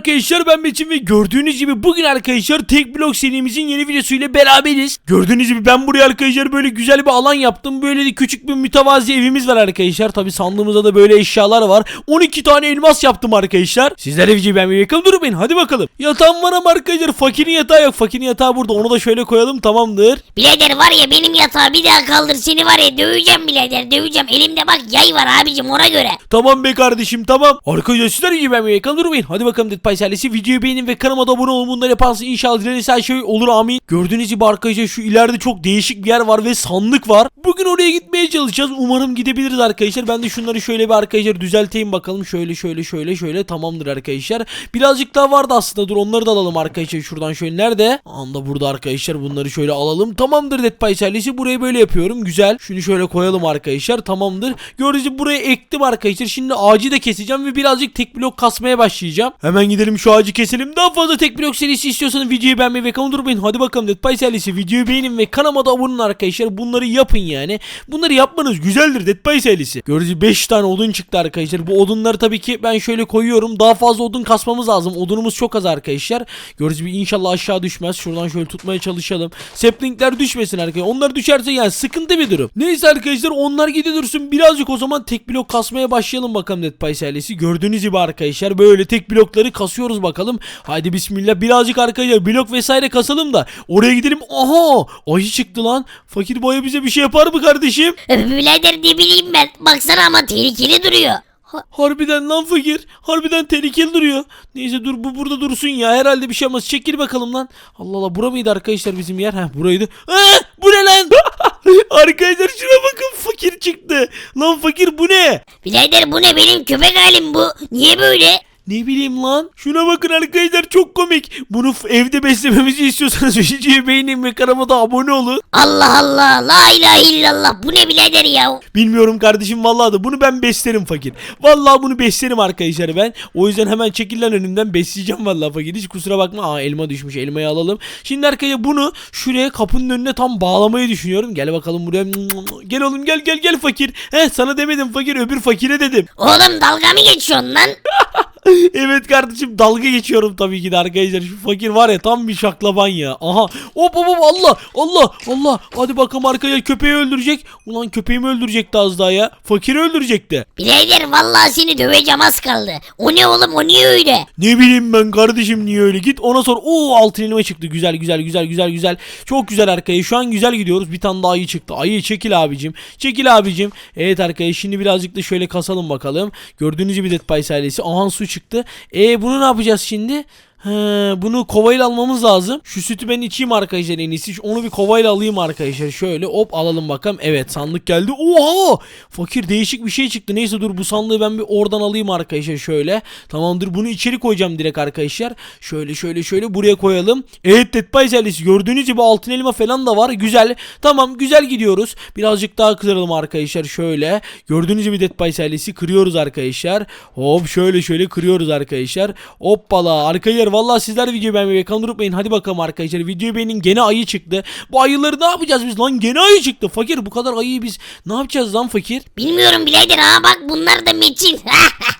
arkadaşlar ben Metin ve gördüğünüz gibi bugün arkadaşlar tek blok serimizin yeni videosuyla beraberiz. Gördüğünüz gibi ben buraya arkadaşlar böyle güzel bir alan yaptım. Böyle de küçük bir mütevazi evimiz var arkadaşlar. Tabi sandığımızda da böyle eşyalar var. 12 tane elmas yaptım arkadaşlar. Sizler de videoyu beğenmeyi yakın beni hadi bakalım. Yatağım var ama arkadaşlar fakirin yatağı yok. Fakirin yatağı burada onu da şöyle koyalım tamamdır. Birader var ya benim yatağı bir daha kaldır seni var ya döveceğim birader döveceğim. Elimde bak yay var abicim ona göre. Tamam be kardeşim tamam. Arkadaşlar sizler gibi ben yakın durmayın. Hadi bakalım Dead Ailesi videoyu beğenin ve kanalıma da abone olun. Bunları yaparsın inşallah dileriz her şey olur amin. Gördüğünüz gibi arkadaşlar şu ileride çok değişik bir yer var ve sandık var. Bugün oraya gitmeye çalışacağız. Umarım gidebiliriz arkadaşlar. Ben de şunları şöyle bir arkadaşlar düzelteyim bakalım. Şöyle şöyle şöyle şöyle tamamdır arkadaşlar. Birazcık daha vardı aslında dur onları da alalım arkadaşlar şuradan şöyle. Nerede? Anda burada arkadaşlar bunları şöyle alalım. Tamamdır Dead Pies. Burayı böyle yapıyorum. Güzel. Şunu şöyle koyalım arkadaşlar. Tamamdır. Gördüğünüz gibi buraya ektim arkadaşlar. Şimdi ağacı da keseceğim ve birazcık tek blok kasmaya başlayacağım. Hemen gidelim şu ağacı keselim. Daha fazla tek blok serisi istiyorsanız videoyu beğenmeyi ve kanalıma durmayın. Hadi bakalım Dead ailesi. Videoyu beğenin ve kanalıma da abone olun arkadaşlar. Bunları yapın yani. Bunları yapmanız güzeldir Dead ailesi. Gördüğünüz gibi 5 tane odun çıktı arkadaşlar. Bu odunları tabii ki ben şöyle koyuyorum. Daha fazla odun kasmamız lazım. Odunumuz çok az arkadaşlar. Gördüğünüz gibi inşallah aşağı düşmez. Şuradan şöyle tutmaya çalışalım. Saplingler düşmesin arkadaşlar. Onlar düşerse yani sıkıntı bir durum. Neyse arkadaşlar onlar gidi dursun. Birazcık o zaman tek blok kasmaya başlayalım bakalım Dead ailesi. Gördüğünüz gibi arkadaşlar böyle tek blokları kasıyoruz bakalım. Haydi bismillah. Birazcık arkadaşlar blok vesaire kasalım da oraya gidelim. Aha! Ayı çıktı lan. Fakir boya bize bir şey yapar mı kardeşim? Birader ne bileyim ben. Baksana ama tehlikeli duruyor. Ha- Harbiden lan fakir. Harbiden tehlikeli duruyor. Neyse dur bu burada dursun ya. Herhalde bir şey olmaz. Çekil bakalım lan. Allah Allah bura mıydı arkadaşlar bizim yer? Heh buraydı. Aa, bu ne lan? arkadaşlar şuna bakın fakir çıktı. Lan fakir bu ne? Birader bu ne benim köpek halim bu. Niye böyle? Ne bileyim lan. Şuna bakın arkadaşlar çok komik. Bunu evde beslememizi istiyorsanız videoyu beğenin ve kanalıma da abone olun. Allah Allah la ilahe illallah bu ne birader ya. Bilmiyorum kardeşim vallahi da bunu ben beslerim fakir. Vallahi bunu beslerim arkadaşlar ben. O yüzden hemen çekil lan önümden besleyeceğim vallahi fakir. Hiç kusura bakma. Aa elma düşmüş. Elmayı alalım. Şimdi arkadaşlar bunu şuraya kapının önüne tam bağlamayı düşünüyorum. Gel bakalım buraya. Gel oğlum gel gel gel fakir. Heh sana demedim fakir öbür fakire dedim. Oğlum dalga mı geçiyorsun lan? evet kardeşim dalga geçiyorum tabii ki de arkadaşlar. Şu fakir var ya tam bir şaklaban ya. Aha. Hop hop hop Allah Allah Allah. Hadi bakalım arkaya köpeği öldürecek. Ulan köpeğimi öldürecekti az daha ya. Fakiri öldürecekti. Birader vallahi seni döveceğim az kaldı. O ne oğlum o niye öyle? Ne bileyim ben kardeşim niye öyle git ona sor. Oo altın elma çıktı güzel güzel güzel güzel güzel. Çok güzel arkaya şu an güzel gidiyoruz. Bir tane daha ayı çıktı. Ayı çekil abicim. Çekil abicim. Evet arkaya şimdi birazcık da şöyle kasalım bakalım. Gördüğünüz gibi Dead Pies ailesi. Aha su çıktı. E bunu ne yapacağız şimdi? He, bunu kovayla almamız lazım. Şu sütü ben içeyim arkadaşlar en iyisi. Onu bir kovayla alayım arkadaşlar. Şöyle hop alalım bakalım. Evet sandık geldi. Oha! Fakir değişik bir şey çıktı. Neyse dur bu sandığı ben bir oradan alayım arkadaşlar şöyle. Tamamdır bunu içeri koyacağım direkt arkadaşlar. Şöyle şöyle şöyle buraya koyalım. Evet Pies ailesi gördüğünüz gibi altın elma falan da var. Güzel. Tamam güzel gidiyoruz. Birazcık daha kıralım arkadaşlar şöyle. Gördüğünüz gibi Pies ailesi kırıyoruz arkadaşlar. Hop şöyle şöyle kırıyoruz arkadaşlar. Hoppala arkadaşlar vallahi sizler videoyu beğenmeyi ve kanalı unutmayın. Hadi bakalım arkadaşlar. Videoyu beğenin gene ayı çıktı. Bu ayıları ne yapacağız biz lan? Gene ayı çıktı. Fakir bu kadar ayıyı biz ne yapacağız lan fakir? Bilmiyorum birader ha bak bunlar da meçin.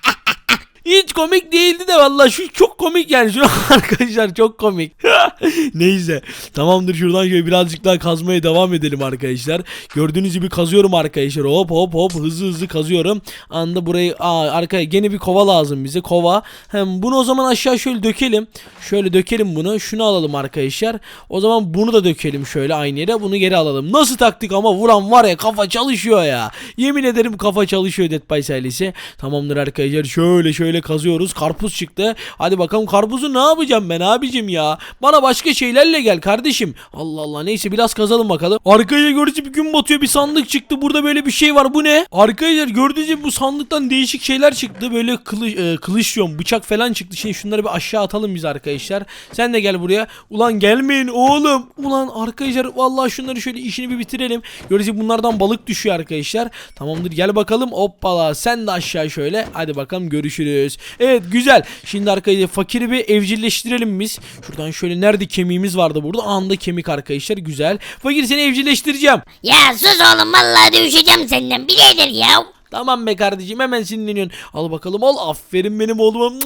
Hiç komik değildi de vallahi şu çok komik yani şu arkadaşlar çok komik. Neyse tamamdır şuradan şöyle birazcık daha kazmaya devam edelim arkadaşlar. Gördüğünüz gibi kazıyorum arkadaşlar hop hop hop hızlı hızlı kazıyorum. Anda burayı aa arkaya gene bir kova lazım bize kova. Hem bunu o zaman aşağı şöyle dökelim. Şöyle dökelim bunu şunu alalım arkadaşlar. O zaman bunu da dökelim şöyle aynı yere bunu geri alalım. Nasıl taktik ama vuran var ya kafa çalışıyor ya. Yemin ederim kafa çalışıyor Dead by. Tamamdır arkadaşlar şöyle şöyle kazıyoruz. Karpuz çıktı. Hadi bakalım karpuzu ne yapacağım ben abicim ya. Bana başka şeylerle gel kardeşim. Allah Allah neyse biraz kazalım bakalım. Arkaya gördüğünüz gibi gün batıyor bir sandık çıktı. Burada böyle bir şey var. Bu ne? Arkadaşlar gördüğünüz gibi bu sandıktan değişik şeyler çıktı. Böyle kılıç, e, kılıç diyorum, bıçak falan çıktı. Şimdi şunları bir aşağı atalım biz arkadaşlar. Sen de gel buraya. Ulan gelmeyin oğlum. Ulan arkadaşlar vallahi şunları şöyle işini bir bitirelim. Gibi bunlardan balık düşüyor arkadaşlar. Tamamdır gel bakalım. Hoppala sen de aşağı şöyle. Hadi bakalım görüşürüz. Evet güzel. Şimdi arkadaşlar fakiri bir evcilleştirelim biz. Şuradan şöyle nerede kemiğimiz vardı burada. Anda kemik arkadaşlar güzel. Fakir seni evcilleştireceğim. ya sus oğlum vallahi dövüşeceğim senden birader ya. Tamam be kardeşim hemen sinirleniyorsun. Al bakalım al. Aferin benim oğluma.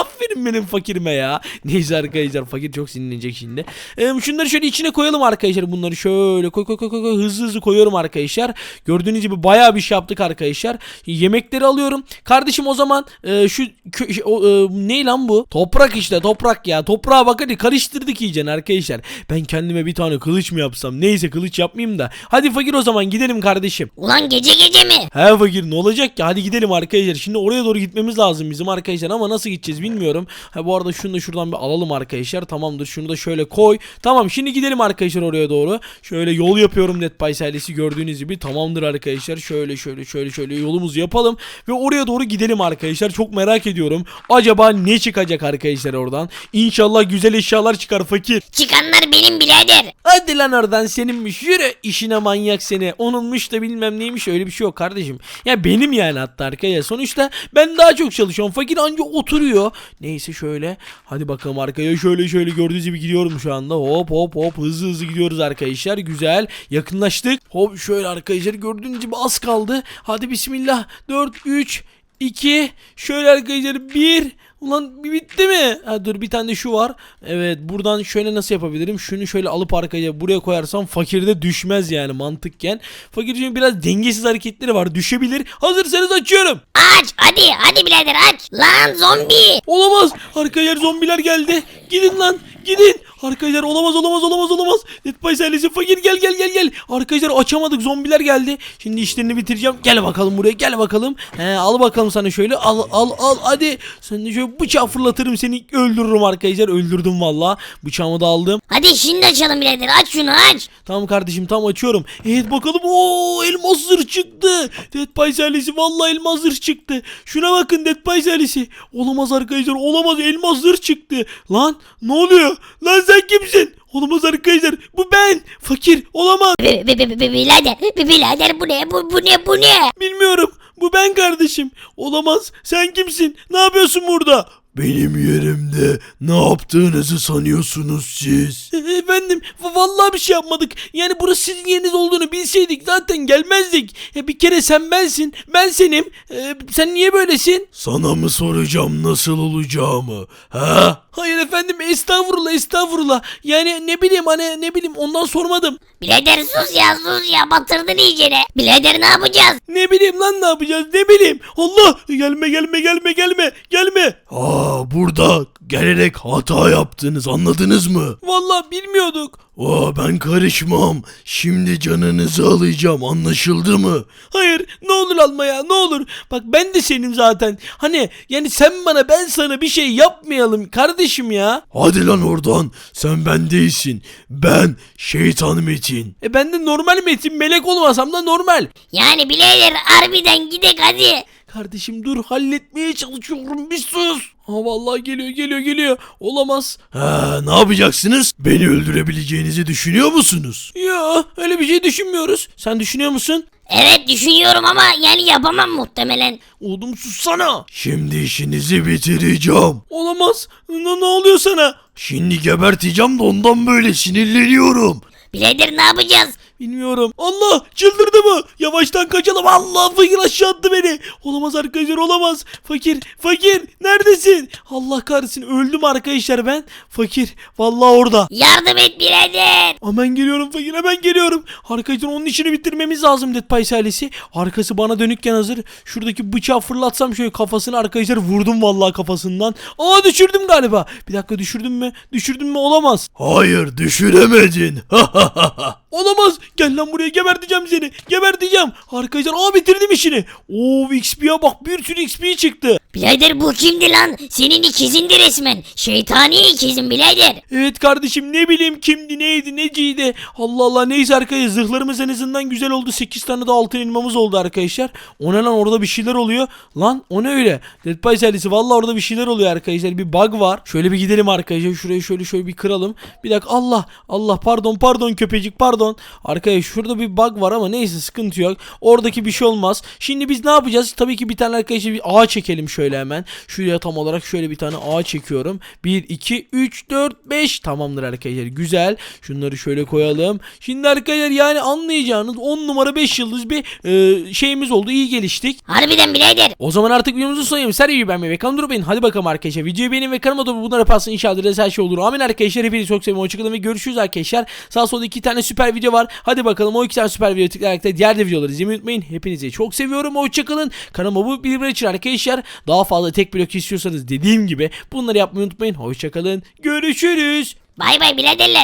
Aferin benim fakirime ya. Neyse arkadaşlar fakir çok sinirlenecek şimdi. Ee, şunları şöyle içine koyalım arkadaşlar. Bunları şöyle koy koy koy koy hızlı hızlı koyuyorum arkadaşlar. Gördüğünüz gibi bayağı bir şey yaptık arkadaşlar. Yemekleri alıyorum. Kardeşim o zaman e, şu kö- şey, o, e, ne lan bu? Toprak işte toprak ya. Toprağa bak hadi karıştırdık iyice arkadaşlar. Ben kendime bir tane kılıç mı yapsam? Neyse kılıç yapmayayım da. Hadi fakir o zaman gidelim kardeşim. Ulan gece gece mi? He fakir ne olacak ki? Hadi gidelim arkadaşlar. Şimdi oraya doğru gitmemiz lazım bizim arkadaşlar ama nasıl gideceğiz bilmiyorum. Ha bu arada şunu da şuradan bir alalım arkadaşlar. Tamamdır. Şunu da şöyle koy. Tamam şimdi gidelim arkadaşlar oraya doğru. Şöyle yol yapıyorum by Silence'i gördüğünüz gibi. Tamamdır arkadaşlar. Şöyle şöyle şöyle şöyle yolumuzu yapalım ve oraya doğru gidelim arkadaşlar. Çok merak ediyorum. Acaba ne çıkacak arkadaşlar oradan? İnşallah güzel eşyalar çıkar fakir. Çıkanlar benim birader. Hadi lan oradan seninmiş yürü işine manyak seni onunmuş da bilmem neymiş öyle bir şey yok kardeşim ya benim yani hatta arkaya sonuçta ben daha çok çalışıyorum. Fakir anca oturuyor. Neyse şöyle. Hadi bakalım arkaya. Şöyle şöyle gördüğünüz gibi gidiyorum şu anda. Hop hop hop. Hızlı hızlı gidiyoruz arkadaşlar. Güzel. Yakınlaştık. Hop şöyle arkadaşlar. Gördüğünüz gibi az kaldı. Hadi bismillah. 4 3 2 şöyle arkadaşlar. 1 Ulan bitti mi? Ha, dur bir tane de şu var. Evet buradan şöyle nasıl yapabilirim? Şunu şöyle alıp arkaya buraya koyarsam fakirde düşmez yani mantıkken. Fakir çünkü biraz dengesiz hareketleri var. Düşebilir. Hazırsanız açıyorum. Aç hadi hadi birader aç. Lan zombi. Olamaz. Arkaya zombiler geldi. Gidin lan. Gidin. Arkadaşlar olamaz olamaz olamaz olamaz. By Silence'in fakir gel gel gel gel. Arkadaşlar açamadık zombiler geldi. Şimdi işlerini bitireceğim. Gel bakalım buraya gel bakalım. He al bakalım sana şöyle al al al hadi. Sen de şöyle bıçağı fırlatırım seni öldürürüm arkadaşlar. Öldürdüm valla. Bıçağımı da aldım. Hadi şimdi açalım birader aç şunu aç. Tamam kardeşim tam açıyorum. Evet bakalım. Oo elmas zırh çıktı. Dead by Silence'i vallahi elmas zırh çıktı. Şuna bakın by Silence'i. Olamaz arkadaşlar olamaz elmas zırh çıktı. Lan ne oluyor? Lan sen kimsin? Olamaz arkadaşlar. Bu ben. Fakir. Olamaz. Bi- bi- bi- bi- Birader bi- birader bu ne bu, bu ne bu ne? Bilmiyorum. Bu ben kardeşim. Olamaz. Sen kimsin? Ne yapıyorsun burada? Benim yerimde ne yaptığınızı sanıyorsunuz siz? E, Efendim va- vallahi bir şey yapmadık. Yani burası sizin yeriniz olduğunu bilseydik zaten gelmezdik. E, bir kere sen bensin. Ben senim. E, sen niye böylesin? Sana mı soracağım nasıl olacağımı? Ha? Hayır efendim estağfurullah estağfurullah. Yani ne bileyim hani ne bileyim ondan sormadım. Birader sus ya sus ya batırdın iyicene. Birader ne yapacağız? Ne bileyim lan ne yapacağız ne bileyim. Allah gelme gelme gelme gelme gelme. Aa burada gelerek hata yaptınız anladınız mı? Vallahi bilmiyorduk. Aa ben karışmam. Şimdi canınızı alacağım anlaşıldı mı? Hayır ne olur alma ya ne olur. Bak ben de senim zaten. Hani yani sen bana ben sana bir şey yapmayalım kardeşim ya. Hadi lan oradan. Sen ben değilsin. Ben şeytan Metin. E ben de normal metin melek olmasam da normal. Yani birader harbiden gidek hadi. Kardeşim dur halletmeye çalışıyorum bir sus. Ha vallahi geliyor geliyor geliyor. Olamaz. Ha ne yapacaksınız? Beni öldürebileceğinizi düşünüyor musunuz? Ya öyle bir şey düşünmüyoruz. Sen düşünüyor musun? Evet düşünüyorum ama yani yapamam muhtemelen. Oğlum sussana. Şimdi işinizi bitireceğim. Olamaz. Ne, ne oluyor sana? Şimdi geberteceğim de ondan böyle sinirleniyorum. Birader ne yapacağız? Bilmiyorum. Allah çıldırdı mı? Yavaştan kaçalım. Allah fakir aşağı attı beni. Olamaz arkadaşlar olamaz. Fakir fakir neredesin? Allah kahretsin öldüm arkadaşlar ben. Fakir vallahi orada. Yardım et birader. Hemen geliyorum fakir hemen geliyorum. Arkadaşlar onun işini bitirmemiz lazım Dead Pies ailesi. Arkası bana dönükken hazır. Şuradaki bıçağı fırlatsam şöyle kafasını arkadaşlar vurdum vallahi kafasından. Aa düşürdüm galiba. Bir dakika düşürdüm mü? Düşürdüm mü? Olamaz. Hayır düşüremedin. Olamaz. Gel lan buraya geberteceğim seni. Geberteceğim. Arkadaşlar aa bitirdim işini. Oo XP'ye bak bir sürü XP çıktı. Birader bu kimdi lan? Senin ikizindi resmen. Şeytani ikizin birader. Evet kardeşim ne bileyim kimdi neydi neciydi. Allah Allah neyse arkadaşlar zırhlarımız en azından güzel oldu. 8 tane de altın elmamız oldu arkadaşlar. O ne lan orada bir şeyler oluyor. Lan o ne öyle? Dead by serisi valla orada bir şeyler oluyor arkadaşlar. Bir bug var. Şöyle bir gidelim arkadaşlar. Şurayı şöyle şöyle bir kıralım. Bir dakika Allah Allah pardon pardon köpecik pardon. Arkadaşlar şurada bir bug var ama neyse sıkıntı yok. Oradaki bir şey olmaz. Şimdi biz ne yapacağız? Tabii ki bir tane arkadaşlar bir ağa çekelim şöyle. Şöyle hemen. Şuraya tam olarak şöyle bir tane ağ çekiyorum. 1, 2, 3, 4, 5. Tamamdır arkadaşlar. Güzel. Şunları şöyle koyalım. Şimdi arkadaşlar yani anlayacağınız 10 numara 5 yıldız bir e, şeyimiz oldu. İyi geliştik. Harbiden birader. O zaman artık videomuzu sonlayalım. Sergiyi beğenmeyi ve kanalıma durmayın. Hadi bakalım arkadaşlar. Videoyu beğenin ve kanalıma da bunları yaparsın. İnşallah her şey olur. Amin arkadaşlar. Hepinizi çok seviyorum. Hoşçakalın ve görüşürüz arkadaşlar. Sağ solda iki tane süper video var. Hadi bakalım o iki tane süper video tıklayarak da diğer de videoları izlemeyi unutmayın. Hepinizi çok seviyorum. Hoşçakalın. Kanalıma bu bildirimler için arkadaşlar. Daha fazla tek blok istiyorsanız dediğim gibi bunları yapmayı unutmayın. Hoşçakalın. Görüşürüz. Bay bay biraderler.